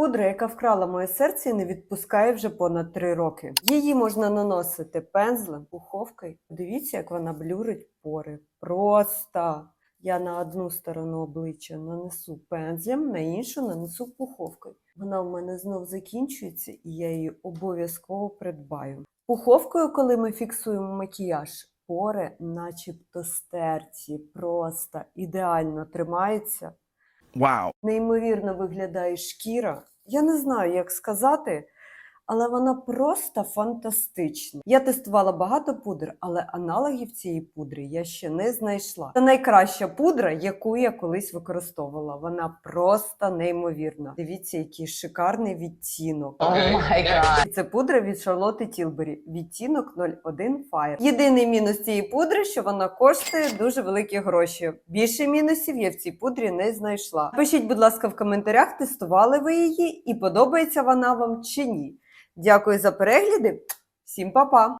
Пудра, яка вкрала моє серце і не відпускає вже понад три роки. Її можна наносити пензлем, пуховкою. Дивіться, як вона блюрить пори. Просто я на одну сторону обличчя нанесу пензлем, на іншу нанесу пуховкою. Вона в мене знов закінчується, і я її обов'язково придбаю. Пуховкою, коли ми фіксуємо макіяж, пори, начебто стерті, просто ідеально тримаються. Wow. Неймовірно виглядає шкіра. Я не знаю, як сказати, але вона просто фантастична. Я тестувала багато пудр, але аналогів цієї пудри я ще не знайшла. Це найкраща пудра, яку я колись використовувала. Вона просто неймовірна. Дивіться, який шикарний відтінок. О май гад. Це пудра від Шарлотти Тілбері. Відтінок 01 Fire. Єдиний мінус цієї пудри, що вона коштує дуже великі гроші. Більше мінусів я в цій пудрі не знайшла. Пишіть, будь ласка, в коментарях, тестували ви її і подобається вона вам чи ні. Дякую за перегляди. Всім па-па!